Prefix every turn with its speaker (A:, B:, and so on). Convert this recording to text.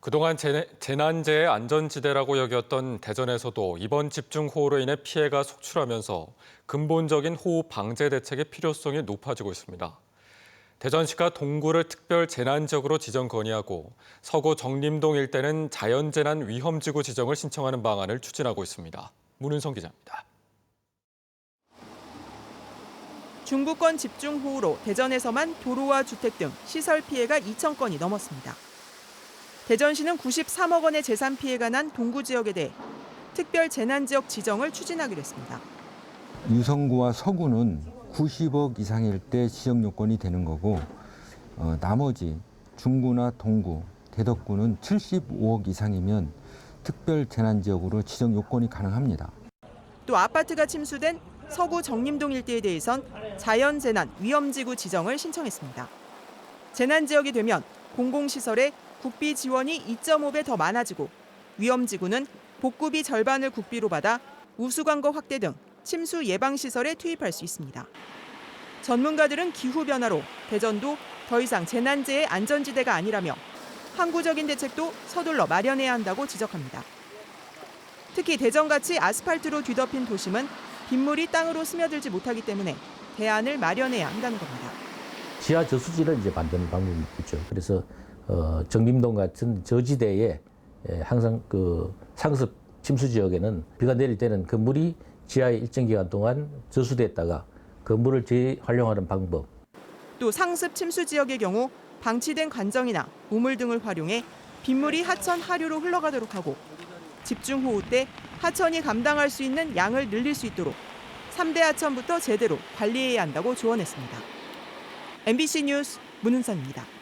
A: 그동안 재- 재난재해 안전지대라고 여겼던 대전에서도 이번 집중호우로 인해 피해가 속출하면서 근본적인 호우 방제 대책의 필요성이 높아지고 있습니다. 대전시가 동구를 특별 재난지역으로 지정 건의하고 서구 정림동 일대는 자연재난 위험지구 지정을 신청하는 방안을 추진하고 있습니다. 문은성 기자입니다.
B: 중부권 집중호우로 대전에서만 도로와 주택 등 시설 피해가 2천 건이 넘었습니다. 대전시는 93억 원의 재산 피해가 난 동구 지역에 대해 특별 재난 지역 지정을 추진하기로 했습니다.
C: 유성구와 서구는 90억 이상일 때 지정 요건이 되는 거고 어, 나머지 중구나 동구, 대덕구는 75억 이상이면 특별 재난 지역으로 지정 요건이 가능합니다.
B: 또 아파트가 침수된 서구 정림동 일대에 대해선 자연 재난 위험 지구 지정을 신청했습니다. 재난 지역이 되면 공공시설에 국비 지원이 2.5배 더 많아지고 위험지구는 복구비 절반을 국비로 받아 우수광거 확대 등 침수 예방 시설에 투입할 수 있습니다. 전문가들은 기후 변화로 대전도 더 이상 재난재해 안전지대가 아니라며 항구적인 대책도 서둘러 마련해야 한다고 지적합니다. 특히 대전같이 아스팔트로 뒤덮인 도심은 빗물이 땅으로 스며들지 못하기 때문에 대안을 마련해야 한다는 겁니다.
D: 지하 저수지를 이제 만드는 방법이 있죠. 그래서 어, 정림동 같은 저지대에 에, 항상 그 상습 침수 지역에는 비가 내릴 때는 그 물이 지하에 일정 기간 동안 저수됐다가 그 물을 재활용하는 방법.
B: 또 상습 침수 지역의 경우 방치된 관정이나 우물 등을 활용해 빗물이 하천 하류로 흘러가도록 하고 집중호우 때 하천이 감당할 수 있는 양을 늘릴 수 있도록 3대 하천부터 제대로 관리해야 한다고 조언했습니다. MBC 뉴스 문은선입니다.